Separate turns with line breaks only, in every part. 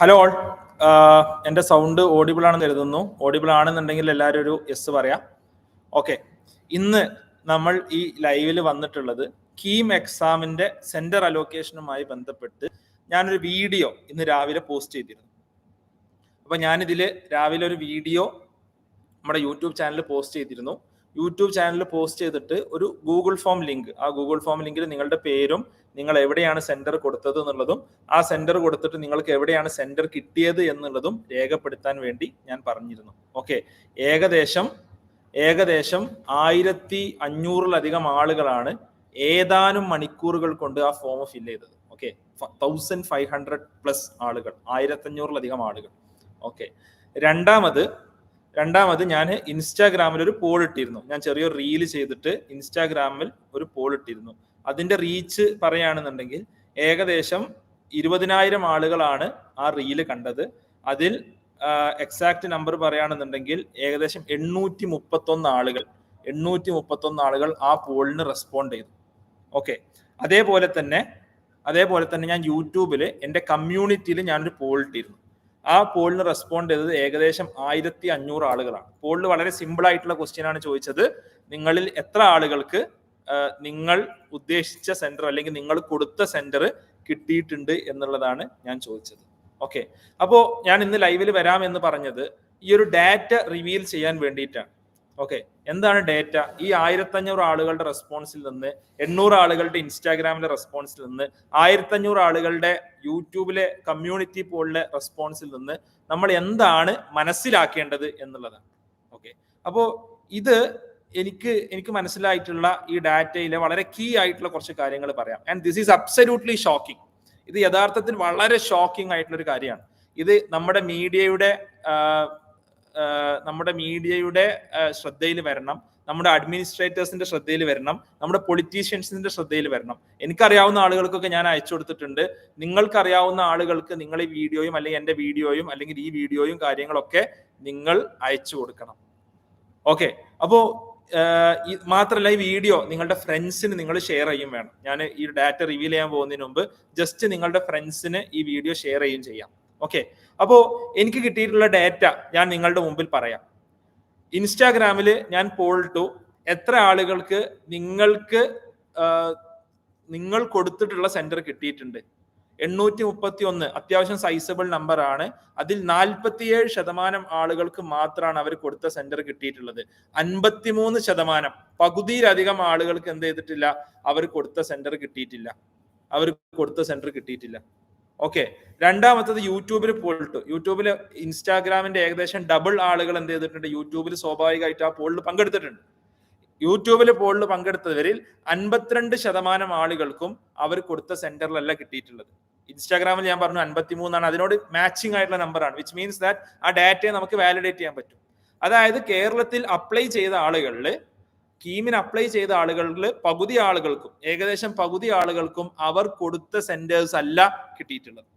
Hello all എന്റെ sound audible ആണെന്ന് കരുതുന്നു. ഓഡിബിൾ ആണെന്നുണ്ടെങ്കിൽ എല്ലാവരും ഒരു എസ് പറയാം. ഓക്കെ ഇന്ന് നമ്മൾ ഈ ലൈവിൽ വന്നിട്ടുള്ളത് കീം എക്സാമിന്റെ സെന്റർ അലോക്കേഷനുമായി ബന്ധപ്പെട്ട് ഞാനൊരു വീഡിയോ ഇന്ന് രാവിലെ പോസ്റ്റ് ചെയ്തിരുന്നു. അപ്പൊ ഞാനിതിൽ രാവിലെ ഒരു വീഡിയോ നമ്മുടെ യൂട്യൂബ് ചാനലിൽ പോസ്റ്റ് ചെയ്തിരുന്നു. യൂട്യൂബ് ചാനലിൽ പോസ്റ്റ് ചെയ്തിട്ട് ഒരു ഗൂഗിൾ ഫോം ലിങ്ക്. ആ ഗൂഗിൾ ഫോം ലിങ്കിൽ നിങ്ങളുടെ പേരും നിങ്ങൾ എവിടെയാണ് സെന്റർ കൊടുത്തത് എന്നുള്ളതും ആ സെന്റർ കൊടുത്തിട്ട് നിങ്ങൾക്ക് എവിടെയാണ് സെന്റർ കിട്ടിയത് എന്നുള്ളതും രേഖപ്പെടുത്താൻ വേണ്ടി ഞാൻ പറഞ്ഞിരുന്നു. ഓക്കെ. ഏകദേശം ഏകദേശം ആയിരത്തി അഞ്ഞൂറിലധികം ആളുകളാണ് ഏതാനും മണിക്കൂറുകൾ കൊണ്ട് ആ ഫോം ഫില്ല് ചെയ്തത്. Okay. Thousand five hundred plus ആളുകൾ ആയിരത്തഞ്ഞൂറിലധികം ആളുകൾ. ഓക്കെ. രണ്ടാമത് രണ്ടാമത് ഞാൻ ഇൻസ്റ്റാഗ്രാമിൽ ഒരു പോൾ ഇട്ടിരുന്നു. ഞാൻ ചെറിയൊരു റീൽ ചെയ്തിട്ട് ഇൻസ്റ്റാഗ്രാമിൽ ഒരു പോൾ ഇട്ടിരുന്നു. അതിന്റെ റീച്ച് പറയുകയാണെന്നുണ്ടെങ്കിൽ ഏകദേശം ഇരുപതിനായിരം ആളുകളാണ് ആ റീൽ കണ്ടത്. അതിൽ എക്സാക്ട് നമ്പർ പറയുകയാണെന്നുണ്ടെങ്കിൽ ഏകദേശം എണ്ണൂറ്റി മുപ്പത്തൊന്ന് ആളുകൾ എണ്ണൂറ്റി മുപ്പത്തൊന്ന് ആളുകൾ ആ പോളിന് റെസ്പോണ്ട് ചെയ്തു. ഓക്കെ അതേപോലെ തന്നെ അതേപോലെ തന്നെ ഞാൻ യൂട്യൂബിൽ എന്റെ കമ്മ്യൂണിറ്റിയിൽ ഞാനൊരു പോൾ ഇട്ടിരുന്നു. ആ പോളിന് റെസ്പോണ്ട് ചെയ്തത് ഏകദേശം ആയിരത്തി അഞ്ഞൂറ് ആളുകളാണ്. പോളിൽ വളരെ സിമ്പിൾ ആയിട്ടുള്ള ക്വസ്റ്റ്യൻ ആണ് ചോദിച്ചത്. നിങ്ങളിൽ എത്ര ആളുകൾക്ക് നിങ്ങൾ ഉദ്ദേശിച്ച സെന്റർ അല്ലെങ്കിൽ നിങ്ങൾ കൊടുത്ത സെന്റർ കിട്ടിയിട്ടുണ്ട് എന്നുള്ളതാണ് ഞാൻ ചോദിച്ചത്. ഓക്കെ അപ്പോ ഞാൻ ഇന്ന് ലൈവിൽ വരാം എന്ന് പറഞ്ഞത് ഈ ഒരു ഡാറ്റ റിവീൽ ചെയ്യാൻ വേണ്ടിയിട്ടാണ്. ഓക്കെ എന്താണ് ഡേറ്റ ഈ ആയിരത്തഞ്ഞൂറ് ആളുകളുടെ റെസ്പോൺസിൽ നിന്ന് എണ്ണൂറ് ആളുകളുടെ ഇൻസ്റ്റാഗ്രാമിലെ റെസ്പോൺസിൽ നിന്ന് ആയിരത്തഞ്ഞൂറ് ആളുകളുടെ യൂട്യൂബിലെ കമ്മ്യൂണിറ്റി പോളിലെ റെസ്പോൺസിൽ നിന്ന് നമ്മൾ എന്താണ് മനസ്സിലാക്കേണ്ടത് എന്നുള്ളതാണ്. ഓക്കെ അപ്പോൾ ഇത് എനിക്ക് എനിക്ക് മനസ്സിലായിട്ടുള്ള ഈ ഡാറ്റയിലെ വളരെ കീ ആയിട്ടുള്ള കുറച്ച് കാര്യങ്ങൾ പറയാം. And this is absolutely shocking ഇത് യഥാർത്ഥത്തിൽ വളരെ ഷോക്കിംഗ് ആയിട്ടുള്ള ഒരു കാര്യമാണ്. ഇത് നമ്മുടെ മീഡിയയുടെ നമ്മുടെ മീഡിയയുടെ ശ്രദ്ധയിൽ വരണം. നമ്മുടെ അഡ്മിനിസ്ട്രേറ്റേഴ്സിന്റെ ശ്രദ്ധയിൽ വരണം. നമ്മുടെ പൊളിറ്റീഷ്യൻസിന്റെ ശ്രദ്ധയിൽ വരണം. എനിക്കറിയാവുന്ന ആളുകൾക്കൊക്കെ ഞാൻ അയച്ചു കൊടുത്തിട്ടുണ്ട്. നിങ്ങൾക്കറിയാവുന്ന ആളുകൾക്ക് നിങ്ങൾ ഈ വീഡിയോയും അല്ലെങ്കിൽ എന്റെ വീഡിയോയും അല്ലെങ്കിൽ ഈ വീഡിയോയും കാര്യങ്ങളൊക്കെ നിങ്ങൾ അയച്ചു കൊടുക്കണം. ഓക്കെ. അപ്പോ മാത്രമല്ല ഈ വീഡിയോ നിങ്ങളുടെ ഫ്രണ്ട്സിന് നിങ്ങൾ ഷെയർ ചെയ്യും വേണം. ഞാൻ ഈ ഡാറ്റ റിവീൽ ചെയ്യാൻ പോകുന്നതിന് മുമ്പ് ജസ്റ്റ് നിങ്ങളുടെ ഫ്രണ്ട്സിന് ഈ വീഡിയോ ഷെയർ ചെയ്യും ചെയ്യാം. ഓക്കെ. അപ്പോ എനിക്ക് കിട്ടിയിട്ടുള്ള ഡാറ്റ ഞാൻ നിങ്ങളുടെ മുമ്പിൽ പറയാം. ഇൻസ്റ്റാഗ്രാമിൽ ഞാൻ പോൾ ടു എത്ര ആളുകൾക്ക് നിങ്ങൾക്ക് നിങ്ങൾ കൊടുത്തിട്ടുള്ള സെന്റർ കിട്ടിയിട്ടുണ്ട്? എണ്ണൂറ്റി മുപ്പത്തി ഒന്ന് അത്യാവശ്യം സൈസബിൾ നമ്പർ ആണ്. അതിൽ നാൽപ്പത്തിയേഴ് ശതമാനം ആളുകൾക്ക് മാത്രമാണ് അവർ കൊടുത്ത സെന്റർ കിട്ടിയിട്ടുള്ളത്. അൻപത്തിമൂന്ന് ശതമാനം പകുതിയിലധികം ആളുകൾക്ക് എന്ത് ചെയ്തിട്ടില്ല അവർ കൊടുത്ത സെന്റർ കിട്ടിയിട്ടില്ല. അവർ കൊടുത്ത സെന്റർ കിട്ടിയിട്ടില്ല. ഓക്കെ രണ്ടാമത്തത് യൂട്യൂബിൽ പോയിട്ട് യൂട്യൂബിൽ ഇൻസ്റ്റാഗ്രാമിന്റെ ഏകദേശം ഡബിൾ ആളുകൾ എന്ത് ചെയ്തിട്ടുണ്ട്? യൂട്യൂബിൽ സ്വാഭാവികമായിട്ട് ആ പോളിൽ പങ്കെടുത്തിട്ടുണ്ട്. യൂട്യൂബിൽ പോളിൽ പങ്കെടുത്തവരിൽ അൻപത്തിരണ്ട് ശതമാനം ആളുകൾക്കും അവർ കൊടുത്ത സെന്ററിലല്ല കിട്ടിയിട്ടുള്ളത്. ഇൻസ്റ്റാഗ്രാമിൽ ഞാൻ പറഞ്ഞു അൻപത്തി മൂന്നാണ് അതിനോട് മാച്ചിങ് ആയിട്ടുള്ള നമ്പറാണ് വിച്ച് മീൻസ് ദാറ്റ് ആ ഡാറ്റയെ നമുക്ക് വാലിഡേറ്റ് ചെയ്യാൻ പറ്റും. അതായത് കേരളത്തിൽ അപ്ലൈ ചെയ്ത ആളുകളിൽ കീമിന് അപ്ലൈ ചെയ്ത ആളുകളിൽ പകുതി ആളുകൾക്കും ഏകദേശം പകുതി ആളുകൾക്കും അവർ കൊടുത്ത സെന്റേഴ്സ് അല്ല കിട്ടിയിട്ടുള്ളത്.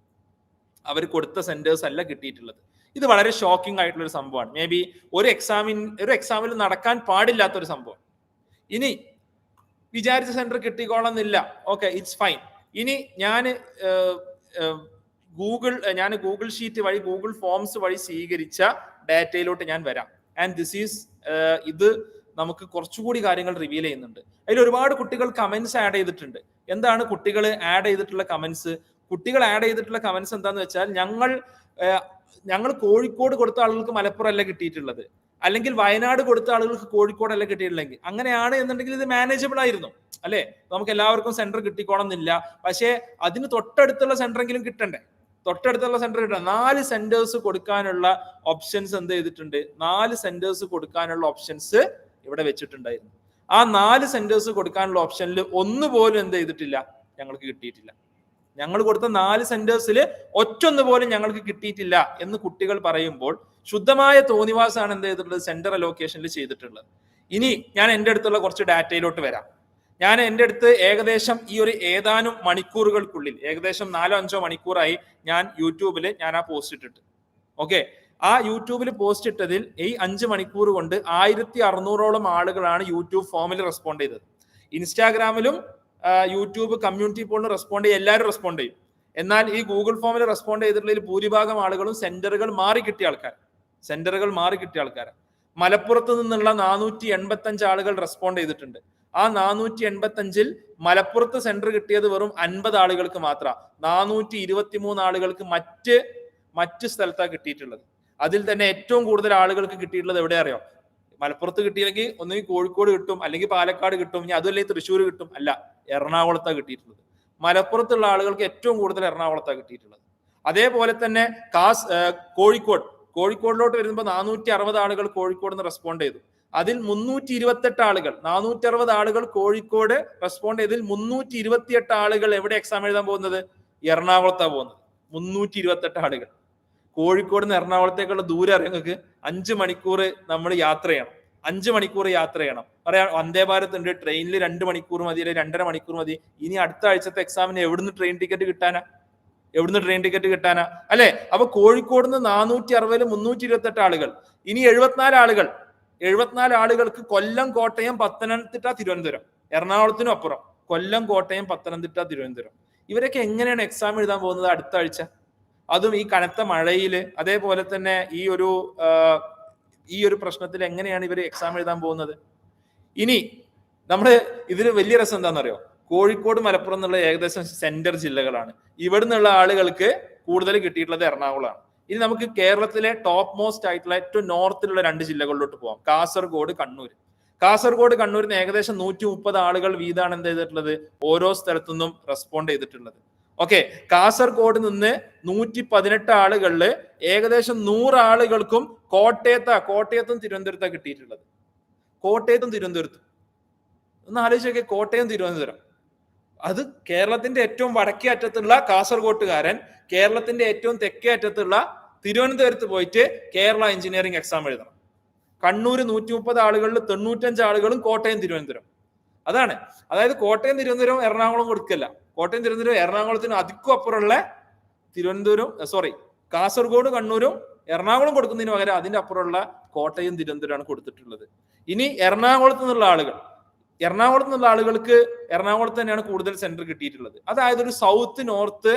അവർ കൊടുത്ത സെന്റേഴ്സ് അല്ല കിട്ടിയിട്ടുള്ളത്. ഇത് വളരെ ഷോക്കിംഗ് ആയിട്ടുള്ള ഒരു സംഭവമാണ്. മേ ബി ഒരു എക്സാമിൻ ഒരു എക്സാമിൽ നടക്കാൻ പാടില്ലാത്ത ഒരു സംഭവം. ഇനി വിചാരിച്ച സെന്റർ കിട്ടിക്കോളന്നില്ല. ഓക്കെ ഇറ്റ്സ് ഫൈൻ ഇനി ഞാൻ ഗൂഗിൾ ഞാൻ ഗൂഗിൾ ഷീറ്റ് വഴി ഗൂഗിൾ ഫോംസ് വഴി സ്വീകരിച്ച ഡാറ്റയിലോട്ട് ഞാൻ വരാം. ആൻഡ് ദിസ് ഈസ് ഇത് നമുക്ക് കുറച്ചുകൂടി കാര്യങ്ങൾ റിവീൽ ചെയ്യുന്നുണ്ട്. അതിൽ ഒരുപാട് കുട്ടികൾ കമന്റ്സ് ആഡ് ചെയ്തിട്ടുണ്ട്. എന്താണ് കുട്ടികൾ ആഡ് ചെയ്തിട്ടുള്ള കമന്റ്സ് കുട്ടികൾ ആഡ് ചെയ്തിട്ടുള്ള കമന്റ്സ് എന്താന്ന് വെച്ചാൽ ഞങ്ങൾ ഞങ്ങൾ കോഴിക്കോട് കൊടുത്ത ആളുകൾക്ക് മലപ്പുറം അല്ല കിട്ടിയിട്ടുള്ളത്. അല്ലെങ്കിൽ വയനാട് കൊടുത്ത ആളുകൾക്ക് കോഴിക്കോടല്ല കിട്ടിയിട്ടില്ലെങ്കിൽ അങ്ങനെയാണ് എന്നുണ്ടെങ്കിൽ ഇത് മാനേജബിൾ ആയിരുന്നു. അല്ലെ? നമുക്ക് എല്ലാവർക്കും സെന്റർ കിട്ടിക്കോണം എന്നില്ല. പക്ഷേ അതിന് തൊട്ടടുത്തുള്ള സെന്ററെങ്കിലും കിട്ടണ്ടേ? തൊട്ടടുത്തുള്ള സെന്റർ കിട്ടണം. നാല് സെന്റേഴ്സ് കൊടുക്കാനുള്ള ഓപ്ഷൻസ് എന്ത് ചെയ്തിട്ടുണ്ട്? നാല് സെന്റേഴ്സ് കൊടുക്കാനുള്ള ഓപ്ഷൻസ് ഇവിടെ വെച്ചിട്ടുണ്ടായിരുന്നു. ആ നാല് സെന്റേഴ്സ് കൊടുക്കാനുള്ള ഓപ്ഷനിൽ ഒന്ന് പോലും എന്ത് ചെയ്തിട്ടില്ല ഞങ്ങൾക്ക് കിട്ടിയിട്ടില്ല. ഞങ്ങൾ കൊടുത്ത നാല് സെന്റേഴ്സിൽ ഒറ്റൊന്ന് പോലും ഞങ്ങൾക്ക് കിട്ടിയിട്ടില്ല എന്ന് കുട്ടികൾ പറയുമ്പോൾ ശുദ്ധമായ തോന്നിവാസാണ് എന്ത് ചെയ്തിട്ടുള്ളത്? സെന്റർ അലോക്കേഷനിൽ ചെയ്തിട്ടുള്ളത്. ഇനി ഞാൻ എന്റെ അടുത്തുള്ള കുറച്ച് ഡാറ്റയിലോട്ട് വരാം. ഞാൻ എന്റെ അടുത്ത് ഏകദേശം ഈ ഒരു ഏതാനും മണിക്കൂറുകൾക്കുള്ളിൽ ഏകദേശം നാലോ അഞ്ചോ മണിക്കൂറായി ഞാൻ യൂട്യൂബിൽ ഞാൻ ആ പോസ്റ്റ് ഇട്ടിട്ട്. ഓക്കെ ആ യൂട്യൂബിൽ പോസ്റ്റ് ഇട്ടതിൽ ഈ അഞ്ച് മണിക്കൂർ കൊണ്ട് ആയിരത്തി അറുന്നൂറോളം ആളുകളാണ് യൂട്യൂബ് ഫോമിൽ റെസ്പോണ്ട് ചെയ്തത്. ഇൻസ്റ്റാഗ്രാമിലും യൂട്യൂബ് കമ്മ്യൂണിറ്റി പോളിന് റെസ്പോണ്ട് ചെയ്യും എല്ലാവരും റെസ്പോണ്ട് ചെയ്യും. എന്നാൽ ഈ ഗൂഗിൾ ഫോമിൽ റെസ്പോണ്ട് ചെയ്തിട്ടുള്ളതിൽ ഭൂരിഭാഗം ആളുകളും സെന്ററുകൾ മാറി കിട്ടിയ ആൾക്കാർ സെന്ററുകൾ മാറി കിട്ടിയ ആൾക്കാർ മലപ്പുറത്ത് നിന്നുള്ള നാനൂറ്റി എൺപത്തി അഞ്ച് ആളുകൾ റെസ്പോണ്ട് ചെയ്തിട്ടുണ്ട്. ആ നാനൂറ്റി എൺപത്തി അഞ്ചിൽ മലപ്പുറത്ത് സെന്റർ കിട്ടിയത് വെറും അൻപത് ആളുകൾക്ക് മാത്രമാണ് നാനൂറ്റി ഇരുപത്തി മൂന്ന് ആളുകൾക്ക് മറ്റ് മറ്റ് സ്ഥലത്താണ് കിട്ടിയിട്ടുള്ളത്. അതിൽ തന്നെ ഏറ്റവും കൂടുതൽ ആളുകൾക്ക് കിട്ടിയിട്ടുള്ളത് എവിടെ അറിയോ മലപ്പുറത്ത് കിട്ടിയില്ലെങ്കിൽ ഒന്നുകിൽ കോഴിക്കോട് കിട്ടും അല്ലെങ്കിൽ പാലക്കാട് കിട്ടും ഇനി അതുമല്ലെങ്കിൽ തൃശ്ശൂർ കിട്ടും. അല്ല എറണാകുളത്താണ് കിട്ടിയിട്ടുള്ളത്. മലപ്പുറത്തുള്ള ആളുകൾക്ക് ഏറ്റവും കൂടുതൽ എറണാകുളത്താണ് കിട്ടിയിട്ടുള്ളത്. അതേപോലെ തന്നെ കാസ് കോഴിക്കോട്. കോഴിക്കോടിലോട്ട് വരുമ്പോൾ നാനൂറ്റി അറുപത് ആളുകൾ കോഴിക്കോട് നിന്ന് റെസ്പോണ്ട് ചെയ്തു. അതിൽ മുന്നൂറ്റി ഇരുപത്തെട്ട് ആളുകൾ നാനൂറ്റി അറുപത് ആളുകൾ കോഴിക്കോട് റെസ്പോണ്ട് ചെയ്തതിൽ മുന്നൂറ്റി ഇരുപത്തിയെട്ട് ആളുകൾ എവിടെ എക്സാം എഴുതാൻ പോകുന്നത്? എറണാകുളത്താണ് പോകുന്നത്. മുന്നൂറ്റി ഇരുപത്തെട്ട് ആളുകൾ. കോഴിക്കോട് നിന്ന് എറണാകുളത്തേക്കുള്ള ദൂരം അറിയാം. നിങ്ങൾക്ക് അഞ്ച് മണിക്കൂർ നമ്മൾ യാത്ര ചെയ്യണം. അഞ്ച് മണിക്കൂർ യാത്ര ചെയ്യണം. പറയാം വന്ദേ ഭാരത് ഉണ്ട്. ട്രെയിനിൽ രണ്ട് മണിക്കൂർ മതി അല്ലെങ്കിൽ രണ്ടര മണിക്കൂർ മതി. ഇനി അടുത്ത ആഴ്ചത്തെ എക്സാമിന് എവിടുന്ന് ട്രെയിൻ ടിക്കറ്റ് കിട്ടാനാ? എവിടുന്ന് ട്രെയിൻ ടിക്കറ്റ് കിട്ടാനാ? അല്ലെ? അപ്പൊ കോഴിക്കോട് നിന്ന് നാനൂറ്റി അറുപതിൽ മുന്നൂറ്റി ഇരുപത്തെട്ട് ആളുകൾ. ഇനി എഴുപത്തിനാല് ആളുകൾ. എഴുപത്തിനാല് ആളുകൾക്ക് കൊല്ലം കോട്ടയം പത്തനംതിട്ട തിരുവനന്തപുരം. എറണാകുളത്തിനും അപ്പുറം. കൊല്ലം കോട്ടയം പത്തനംതിട്ട തിരുവനന്തപുരം. ഇവരൊക്കെ എങ്ങനെയാണ് എക്സാം എഴുതാൻ പോകുന്നത് അടുത്ത ആഴ്ച? അതും ഈ കനത്ത മഴയിൽ അതേപോലെ തന്നെ ഈ ഒരു ഈ ഒരു പ്രശ്നത്തിൽ എങ്ങനെയാണ് ഇവർ എക്സാം എഴുതാൻ പോകുന്നത്? ഇനി നമ്മുടെ ഇതിൽ വലിയ രസം എന്താണെന്നറിയോ? കോഴിക്കോട് മലപ്പുറം എന്നുള്ള ഏകദേശം സെന്റർ ജില്ലകളാണ്. ഇവിടെ നിന്നുള്ള ആളുകൾക്ക് കൂടുതൽ കിട്ടിയിട്ടുള്ളത് എറണാകുളമാണ് ഇനി നമുക്ക് കേരളത്തിലെ ടോപ്പ് മോസ്റ്റ് ആയിട്ടുള്ള ഏറ്റവും നോർത്തിലുള്ള രണ്ട് ജില്ലകളിലോട്ട് പോകാം കാസർഗോഡ് കണ്ണൂർ. കാസർഗോഡ് കണ്ണൂരിന് ഏകദേശം നൂറ്റി മുപ്പത് ആളുകൾ വീതാണ് എന്ത് ചെയ്തിട്ടുള്ളത്? ഓരോ സ്ഥലത്തു നിന്നും റെസ്പോണ്ട് ചെയ്തിട്ടുള്ളത്. ഓക്കെ കാസർഗോഡ് നിന്ന് നൂറ്റി പതിനെട്ട് ആളുകളിൽ ഏകദേശം നൂറ് ആളുകൾക്കും കോട്ടയത്താ കോട്ടയത്തും തിരുവനന്തപുരത്താ കിട്ടിയിട്ടുള്ളത്. കോട്ടയത്തും തിരുവനന്തപുരത്തും. ഒന്ന് ആലോചിച്ച് നോക്കിയാൽ കോട്ടയം തിരുവനന്തപുരം. അത് കേരളത്തിന്റെ ഏറ്റവും വടക്കേ അറ്റത്തുള്ള കാസർഗോട്ടുകാരൻ കേരളത്തിന്റെ ഏറ്റവും തെക്കേ അറ്റത്തുള്ള തിരുവനന്തപുരത്ത് പോയിട്ട് കേരള എഞ്ചിനീയറിംഗ് എക്സാം എഴുതണം. കണ്ണൂർ നൂറ്റി മുപ്പത് ആളുകളിൽ തൊണ്ണൂറ്റഞ്ച് ആളുകളും കോട്ടയം തിരുവനന്തപുരം. അതാണ്. അതായത് കോട്ടയം തിരുവനന്തപുരം എറണാകുളം കൊടുക്കല്ല. കോട്ടയം തിരുവനന്തപുരം എറണാകുളത്തിന് അതിക്കും അപ്പുറമുള്ള തിരുവനന്തപുരം സോറി കാസർഗോഡ് കണ്ണൂരും എറണാകുളം കൊടുക്കുന്നതിന് പകരം അതിന്റെ അപ്പുറമുള്ള കോട്ടയം തിരുവനന്തപുരമാണ് കൊടുത്തിട്ടുള്ളത്. ഇനി എറണാകുളത്ത് നിന്നുള്ള ആളുകൾ. എറണാകുളത്ത് നിന്നുള്ള ആളുകൾക്ക് എറണാകുളത്ത് തന്നെയാണ് കൂടുതൽ സെന്റർ കിട്ടിയിട്ടുള്ളത്. അതായത് ഒരു സൗത്ത് നോർത്ത്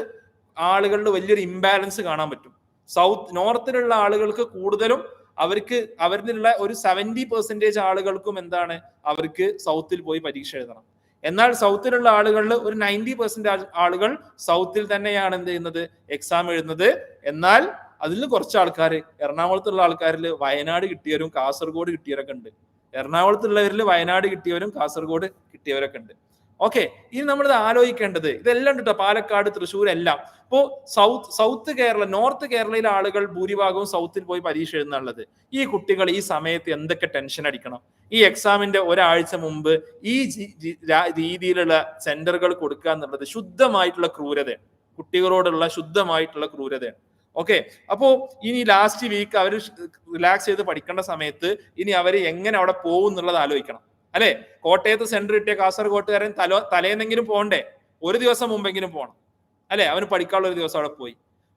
ആളുകളുടെ വലിയൊരു ഇംബാലൻസ് കാണാൻ പറ്റും. സൗത്ത് നോർത്തിലുള്ള ആളുകൾക്ക് കൂടുതലും അവർക്ക് അവരിലുള്ള ഒരു സെവന്റി പെർസെന്റേജ് ആളുകൾക്കും എന്താണ് അവർക്ക് സൗത്തിൽ പോയി പരീക്ഷ എഴുതണം. എന്നാൽ സൗത്തിലുള്ള ആളുകളിൽ ഒരു നയന്റി പെർസെന്റ് ആളുകൾ സൗത്തിൽ തന്നെയാണ് എന്ത് ചെയ്യുന്നത്? എക്സാം എഴുതുന്നത്. എന്നാൽ അതിൽ കുറച്ച് ആൾക്കാർ എറണാകുളത്തുള്ള ആൾക്കാരിൽ വയനാട് കിട്ടിയവരും കാസർഗോഡ് കിട്ടിയവരൊക്കെ ഉണ്ട്. എറണാകുളത്തുള്ളവരിൽ വയനാട് കിട്ടിയവരും കാസർഗോഡ് കിട്ടിയവരൊക്കെ ഉണ്ട്. ഓക്കെ ഇനി നമ്മളിത് ആലോചിക്കേണ്ടത് ഇതെല്ലാം കേട്ടോ പാലക്കാട് തൃശ്ശൂർ എല്ലാം. ഇപ്പോ സൗത്ത് സൗത്ത് കേരള നോർത്ത് കേരളയിലെ ആളുകൾ ഭൂരിഭാഗവും സൗത്തിൽ പോയി പരീക്ഷ എഴുതുന്നുള്ളത്. ഈ കുട്ടികൾ ഈ സമയത്ത് എന്തൊക്കെ ടെൻഷൻ അടിക്കണം? ഈ എക്സാമിന്റെ ഒരാഴ്ച മുമ്പ് ഈ രീതിയിലുള്ള സെന്ററുകൾ കൊടുക്കുക എന്നുള്ളത് ശുദ്ധമായിട്ടുള്ള ക്രൂരതയാണ്. കുട്ടികളോടുള്ള ശുദ്ധമായിട്ടുള്ള ക്രൂരതയാണ്. ഓക്കെ അപ്പോ ഇനി ലാസ്റ്റ് വീക്ക് അവർ റിലാക്സ് ചെയ്ത് പഠിക്കേണ്ട സമയത്ത് ഇനി അവർ എങ്ങനെ അവിടെ പോകും എന്നുള്ളത് ആലോചിക്കണം. അല്ലെ? കോട്ടയത്ത് സെന്റർ കിട്ടിയ കാസർഗോട്ടുകാരൻ തലോ തലേന്നെങ്കിലും പോകണ്ടേ? ഒരു ദിവസം മുമ്പെങ്കിലും പോകണം അല്ലെ? അവന് പഠിക്കാനുള്ള ഒരു ദിവസം അവിടെ പോയി.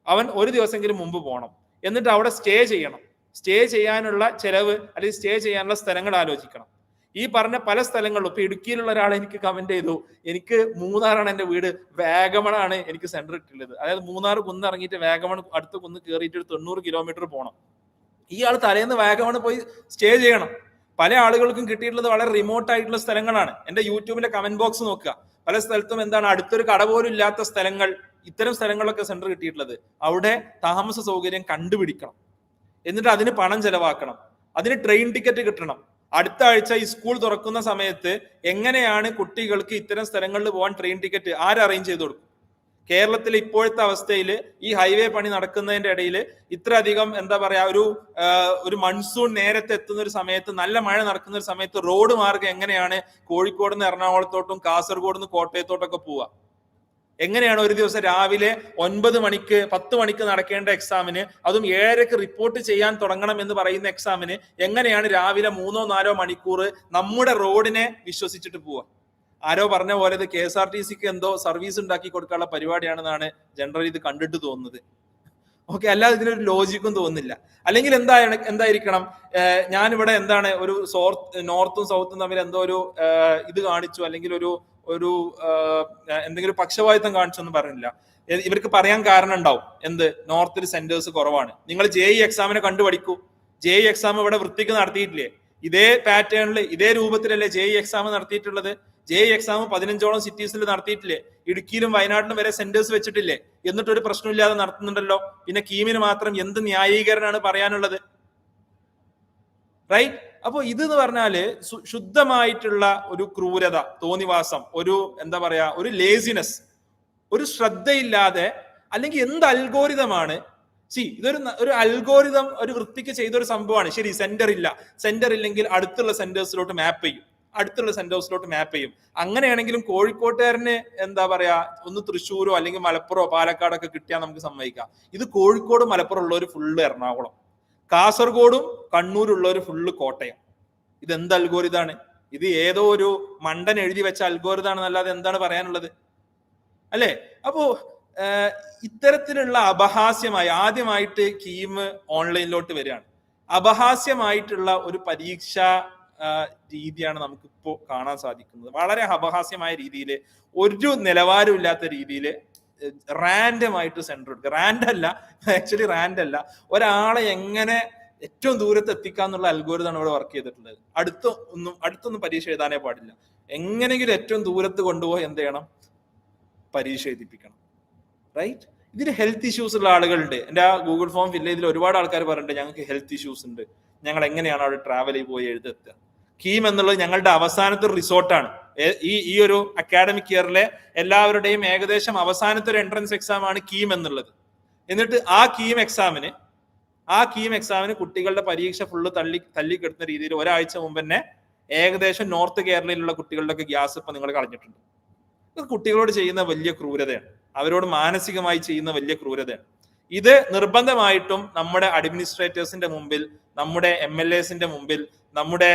അവൻ ഒരു ദിവസമെങ്കിലും മുമ്പ് പോകണം എന്നിട്ട് അവിടെ സ്റ്റേ ചെയ്യണം. സ്റ്റേ ചെയ്യാനുള്ള ചെലവ് അല്ലെങ്കിൽ സ്റ്റേ ചെയ്യാനുള്ള സ്ഥലങ്ങൾ ആലോചിക്കണം. ഈ പറഞ്ഞ പല സ്ഥലങ്ങളിലും ഇപ്പൊ ഇടുക്കിയിലുള്ള ഒരാൾ എനിക്ക് കമന്റ് ചെയ്തു. എനിക്ക് മൂന്നാറാണ് എന്റെ വീട്. വേഗമണാണ് എനിക്ക് സെന്റർ ഇട്ടുള്ളത് അതായത് മൂന്നാർ കുന്ന് ഇറങ്ങിയിട്ട് വാഗമൺ അടുത്ത കുന്ന് കയറിയിട്ട് ഒരു തൊണ്ണൂറ് കിലോമീറ്റർ പോകണം ഇയാൾ തലേന്ന് വേഗമണ് പോയി സ്റ്റേ ചെയ്യണം. പല ആളുകൾക്കും കിട്ടിയിട്ടുള്ളത് വളരെ റിമോട്ട് ആയിട്ടുള്ള സ്ഥലങ്ങളാണ്. എന്റെ യൂട്യൂബിലെ കമന്റ് ബോക്സ് നോക്കുക. പല സ്ഥലത്തും എന്താണ് അടുത്തൊരു കട പോലും ഇല്ലാത്ത സ്ഥലങ്ങൾ ഇത്തരം സ്ഥലങ്ങളൊക്കെ സെന്റർ കിട്ടിയിട്ടുള്ളത്. അവിടെ താമസ സൗകര്യം കണ്ടുപിടിക്കണം. എന്നിട്ട് അതിന് പണം ചെലവാക്കണം. അതിന് ട്രെയിൻ ടിക്കറ്റ് കിട്ടണം. അടുത്ത ആഴ്ച ഈ സ്കൂൾ തുറക്കുന്ന സമയത്ത് എങ്ങനെയാണ് കുട്ടികൾക്ക് ഇത്തരം സ്ഥലങ്ങളിൽ പോകാൻ ട്രെയിൻ ടിക്കറ്റ് ആര് അറേഞ്ച് ചെയ്ത് കൊടുക്കും? കേരളത്തിലെ ഇപ്പോഴത്തെ അവസ്ഥയിൽ ഈ ഹൈവേ പണി നടക്കുന്നതിന്റെ ഇടയിൽ ഇത്ര അധികം എന്താ പറയാ ഒരു ഒരു മൺസൂൺ നേരത്തെ എത്തുന്ന ഒരു സമയത്ത് നല്ല മഴ നടക്കുന്ന ഒരു സമയത്ത് റോഡ് മാർഗം എങ്ങനെയാണ് കോഴിക്കോട് നിന്ന് എറണാകുളത്തോട്ടും കാസർഗോഡ് നിന്ന് കോട്ടയത്തോട്ടൊക്കെ പോവുക? എങ്ങനെയാണ് ഒരു ദിവസം രാവിലെ ഒൻപത് മണിക്ക് പത്ത് മണിക്ക് നടക്കേണ്ട എക്സാമിന് അതും ഏഴരക്ക് റിപ്പോർട്ട് ചെയ്യാൻ തുടങ്ങണം എന്ന് പറയുന്ന എക്സാമിന് എങ്ങനെയാണ് രാവിലെ മൂന്നോ നാലോ മണിക്കൂർ നമ്മുടെ റോഡിനെ വിശ്വസിച്ചിട്ട് പോവുക? ആരോ പറഞ്ഞ പോലെ ഇത് കെ എസ് ആർ ടി സിക്ക് എന്തോ സർവീസ് ഉണ്ടാക്കി കൊടുക്കാനുള്ള പരിപാടിയാണെന്നാണ് ജനറൽ ഇത് കണ്ടിട്ട് തോന്നുന്നത്. ഓക്കെ അല്ലാതെ ഇതിനൊരു ലോജിക്കും തോന്നുന്നില്ല. അല്ലെങ്കിൽ എന്താണ് എന്തായിരിക്കണം? ഞാനിവിടെ എന്താണ് ഒരു സോർത്ത് നോർത്തും സൗത്തും തമ്മിൽ എന്തോ ഒരു ഇത് കാണിച്ചു അല്ലെങ്കിൽ ഒരു ഒരു എന്തെങ്കിലും പക്ഷപാതിത്വം എന്ന് പറഞ്ഞില്ല. ഇവർക്ക് പറയാൻ കാരണം ഉണ്ടാവും. എന്ത്? നോർത്തിൽ സെന്റേഴ്സ് കുറവാണ്. നിങ്ങൾ ജെ ഇ എക്സാമിനെ കണ്ടുപഠിക്കൂ. ജെ ഇ എക്സാം ഇവിടെ വൃത്തിക്ക് നടത്തിയിട്ടില്ലേ? ഇതേ പാറ്റേണിൽ ഇതേ രൂപത്തിലല്ലേ ജെ ഇ എക്സാം നടത്തിയിട്ടുള്ളത്? ജെ ഇ എക്സാം പതിനഞ്ചോളം സിറ്റീസിൽ നടത്തിയിട്ടില്ലേ? ഇടുക്കിയിലും വയനാട്ടിലും വരെ സെന്റേഴ്സ് വെച്ചിട്ടില്ലേ? എന്നിട്ടൊരു പ്രശ്നമില്ലാതെ നടത്തുന്നുണ്ടല്ലോ. പിന്നെ കീമിന് മാത്രം എന്ത് ന്യായീകരണമാണ് പറയാനുള്ളത്? റൈറ്റ് അപ്പോ ഇത് എന്ന് പറഞ്ഞാൽ ശുദ്ധമായിട്ടുള്ള ഒരു ക്രൂരത തോന്നിവാസം ഒരു എന്താ പറയാ ഒരു ലേസിനെസ് ഒരു ശ്രദ്ധയില്ലാതെ അല്ലെങ്കിൽ എന്ത് അൽഗോരിതമാണ് സി ഇതൊരു ഒരു അൽഗോരിതം ഒരു വൃത്തിക്ക് ചെയ്ത ഒരു സംഭവമാണ്. ശരി സെന്റർ ഇല്ല. സെന്റർ ഇല്ലെങ്കിൽ അടുത്തുള്ള സെന്റേഴ്സിലോട്ട് മാപ്പ് ചെയ്യും. അടുത്തുള്ള സെന്റേഴ്സിലോട്ട് മാപ്പ് ചെയ്യും. അങ്ങനെയാണെങ്കിലും കോഴിക്കോട്ടുകാരന് എന്താ പറയാ ഒന്ന് തൃശ്ശൂരോ അല്ലെങ്കിൽ മലപ്പുറമോ പാലക്കാടൊക്കെ കിട്ടിയാൽ നമുക്ക് സമ്മതിക്കാം. ഇത് കോഴിക്കോട് മലപ്പുറം ഉള്ളവർ ഫുള്ള് എറണാകുളം. കാസർഗോഡും കണ്ണൂരുള്ളവർ ഫുള്ള് കോട്ടയം. ഇത് എന്ത് അൽഗോരിതാണ് ഇത് ഏതോ ഒരു മണ്ടൻ എഴുതി വെച്ച അൽഗോരിതാണെന്നല്ലാതെ എന്താണ് പറയാനുള്ളത്? അല്ലേ? അപ്പോ ഇത്തരത്തിലുള്ള അപഹാസ്യമായി ആദ്യമായിട്ട് കീം ഓൺലൈനിലോട്ട് വരികയാണ്. അപഹാസ്യമായിട്ടുള്ള ഒരു പരീക്ഷ രീതിയാണ് നമുക്കിപ്പോ കാണാൻ സാധിക്കുന്നത്. വളരെ അപഹാസ്യമായ രീതിയിൽ ഒരു നിലവാരമില്ലാത്ത രീതിയിൽ റാൻഡം ആയിട്ട് സെന്റർ എടുക്കുക. റാൻഡ് അല്ല ആക്ച്വലി റാൻഡ് അല്ല ഒരാളെ എങ്ങനെ ഏറ്റവും ദൂരത്ത് എത്തിക്കാന്നുള്ള അൽഗോരിതാണ് ഇവിടെ വർക്ക് ചെയ്തിട്ടുള്ളത്. അടുത്ത ഒന്നും അടുത്തൊന്നും പരീക്ഷ എഴുതാനേ പാടില്ല. എങ്ങനെയെങ്കിലും ഏറ്റവും ദൂരത്ത് കൊണ്ടുപോയി എന്ത് ചെയ്യണം? പരീക്ഷ എഴുതിപ്പിക്കണം. റൈറ്റ് ഇതിന് ഹെൽത്ത് ഇഷ്യൂസ് ഉള്ള ആളുകളുണ്ട്. എന്റെ ആ ഗൂഗിൾ ഫോം ഫില്ല് ചെയ്തതിൽ ഒരുപാട് ആൾക്കാർ പറഞ്ഞിട്ടുണ്ട് ഞങ്ങൾക്ക് ഹെൽത്ത് ഇഷ്യൂസ് ഉണ്ട്. ഞങ്ങൾ എങ്ങനെയാണ് അവിടെ ട്രാവൽ ചെയ്ത് പോയി എഴുതെത്തുക കീം എന്നുള്ളത് ഞങ്ങളുടെ അവസാനത്തെ റിസോർട്ടാണ് ഈ ഈ ഒരു അക്കാഡമിക് ഇയറിലെ എല്ലാവരുടെയും ഏകദേശം അവസാനത്തെ ഒരു എൻട്രൻസ് എക്സാം ആണ് കീം എന്നുള്ളത്. എന്നിട്ട് ആ കീം എക്സാമിന് ആ കീം എക്സാമിന് കുട്ടികളുടെ പരീക്ഷ ഫുള്ള് തള്ളി തള്ളിക്കെടുത്ത രീതിയിൽ ഒരാഴ്ച മുമ്പ് തന്നെ ഏകദേശം നോർത്ത് കേരളയിലുള്ള കുട്ടികളുടെ ഒക്കെ ഗ്യാസ് ഇപ്പൊ നിങ്ങൾ കളഞ്ഞിട്ടുണ്ട്. കുട്ടികളോട് ചെയ്യുന്ന വലിയ ക്രൂരതയാണ്. അവരോട് മാനസികമായി ചെയ്യുന്ന വലിയ ക്രൂരതയാണ്. ഇത് നിർബന്ധമായിട്ടും നമ്മുടെ അഡ്മിനിസ്ട്രേറ്റേഴ്സിന്റെ മുമ്പിൽ നമ്മുടെ എം എൽ എസിന്റെ മുമ്പിൽ നമ്മുടെ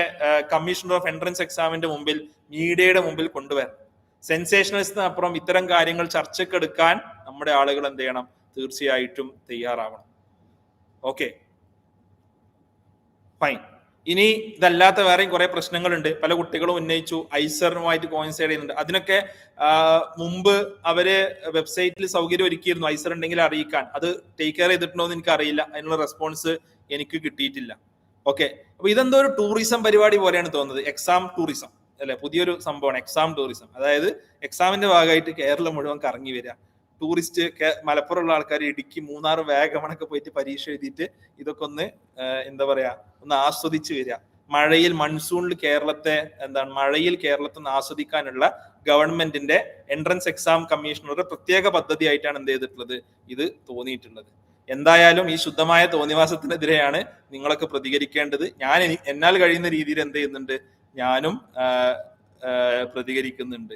കമ്മീഷണർ ഓഫ് എൻട്രൻസ് എക്സാമിന്റെ മുമ്പിൽ മീഡിയയുടെ മുമ്പിൽ കൊണ്ടുവരണം. സെൻസേഷണലിസ്റ്റിന് അപ്പുറം ഇത്തരം കാര്യങ്ങൾ ചർച്ചക്കെടുക്കാൻ നമ്മുടെ ആളുകൾ എന്ത് ചെയ്യണം? തീർച്ചയായിട്ടും തയ്യാറാവണം. ഓക്കെ. ഫൈൻ. ഇനി ഇതല്ലാത്ത വേറെയും കുറെ പ്രശ്നങ്ങളുണ്ട്. പല കുട്ടികളും ഉന്നയിച്ചു. ഐസറുമായിട്ട് കോയിൻസൈഡ് ചെയ്യുന്നുണ്ട്. അതിനൊക്കെ മുമ്പ് അവർ വെബ്സൈറ്റിൽ സൗകര്യം ഒരുക്കിയിരുന്നു ഐസർ ഉണ്ടെങ്കിൽ അറിയിക്കാൻ. അത് ടേക്ക് കെയർ ചെയ്തിട്ടുണ്ടോ എന്ന് എനിക്ക് അറിയില്ല അതിനുള്ള റെസ്പോൺസ് എനിക്ക് കിട്ടിയിട്ടില്ല. ഓക്കെ അപ്പൊ ഇതെന്തോ ഒരു ടൂറിസം പരിപാടി പോലെയാണ് തോന്നുന്നത്. എക്സാം ടൂറിസം അല്ലെ? പുതിയൊരു സംഭവമാണ്. എക്സാം ടൂറിസം അതായത് എക്സാമിന്റെ ഭാഗമായിട്ട് കേരളം മുഴുവൻ കറങ്ങി വരിക. ടൂറിസ്റ്റ് മലപ്പുറമുള്ള ആൾക്കാർ ഇടുക്കി മൂന്നാർ വാഗമണൊക്കെ പോയിട്ട് പരീക്ഷ എഴുതിയിട്ട് ഇതൊക്കെ ഒന്ന് എന്താ പറയാ ഒന്ന് ആസ്വദിച്ച് വരിക. മഴയിൽ മൺസൂണിൽ കേരളത്തെ എന്താണ് മഴയിൽ കേരളത്തെ ആസ്വദിക്കാനുള്ള ഗവൺമെന്റിന്റെ എൻട്രൻസ് എക്സാം കമ്മീഷണറുടെ പ്രത്യേക പദ്ധതി ആയിട്ടാണ് എന്ത് ചെയ്തിട്ടുള്ളത്? ഇത് തോന്നിയിട്ടുള്ളത്. എന്തായാലും ഈ ശുദ്ധമായ തോന്നിവാസത്തിനെതിരെയാണ് നിങ്ങളൊക്കെ പ്രതികരിക്കേണ്ടത്. ഞാൻ എനി- എന്നാൽ കഴിയുന്ന രീതിയിൽ എന്ത് ചെയ്യുന്നുണ്ട്? ഞാനും പ്രതികരിക്കുന്നുണ്ട്.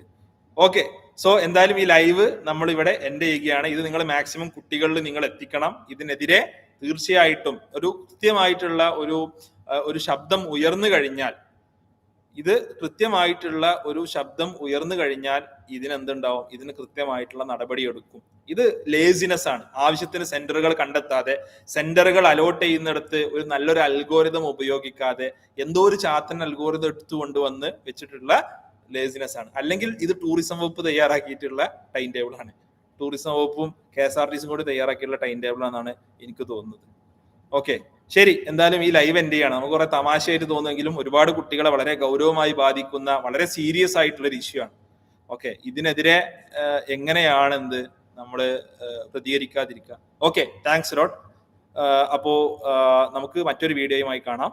ഓക്കെ. സോ എന്തായാലും ഈ ലൈവ് നമ്മൾ ഇവിടെ എൻഡ് ചെയ്യുകയാണ്. ഇത് നിങ്ങൾ മാക്സിമം കുട്ടികളിൽ നിങ്ങൾ എത്തിക്കണം. ഇതിനെതിരെ തീർച്ചയായിട്ടും ഒരു കൃത്യമായിട്ടുള്ള ഒരു ഒരു ശബ്ദം ഉയർന്നു കഴിഞ്ഞാൽ ഇത് കൃത്യമായിട്ടുള്ള ഒരു ശബ്ദം ഉയർന്നു കഴിഞ്ഞാൽ ഇതിനെന്തുണ്ടാവും? ഇതിന് കൃത്യമായിട്ടുള്ള നടപടി എടുക്കും. ഇത് ലേസിനെസ് ആണ്. ആവശ്യത്തിന് സെന്ററുകൾ കണ്ടെത്താതെ സെന്ററുകൾ അലോട്ട് ചെയ്യുന്നിടത്ത് ഒരു നല്ലൊരു അൽഗോരിതം ഉപയോഗിക്കാതെ എന്തോ ഒരു ചാത്തൻ അൽഗോരിതം എടുത്തു കൊണ്ടുവന്ന് വെച്ചിട്ടുള്ള ലേസിനെസ് ആണ്. അല്ലെങ്കിൽ ഇത് ടൂറിസം വകുപ്പ് തയ്യാറാക്കിയിട്ടുള്ള ടൈം ടേബിൾ ആണ്. ടൂറിസം വകുപ്പും കെ എസ് ആർ ടി സിയും കൂടി തയ്യാറാക്കിയിട്ടുള്ള ടൈം ടേബിൾ ആണെന്നാണ് എനിക്ക് തോന്നുന്നത്. ഓക്കെ ശരി. എന്തായാലും ഈ ലൈവ് എൻഡ് ചെയ്യണം. നമുക്ക് കുറെ തമാശയായിട്ട് തോന്നുമെങ്കിലും ഒരുപാട് കുട്ടികളെ വളരെ ഗൗരവമായി ബാധിക്കുന്ന വളരെ സീരിയസ് ആയിട്ടുള്ള ഒരു ഇഷ്യൂ ആണ്. ഓക്കെ ഇതിനെതിരെ ആഹ്, എങ്ങനെയാണ് എന്ത് നമ്മൾ പ്രതികരിക്കാതിരിക്കുക. ഓക്കെ താങ്ക്സ് ലോട്ട് അപ്പോ നമുക്ക് മറ്റൊരു വീഡിയോയുമായി കാണാം.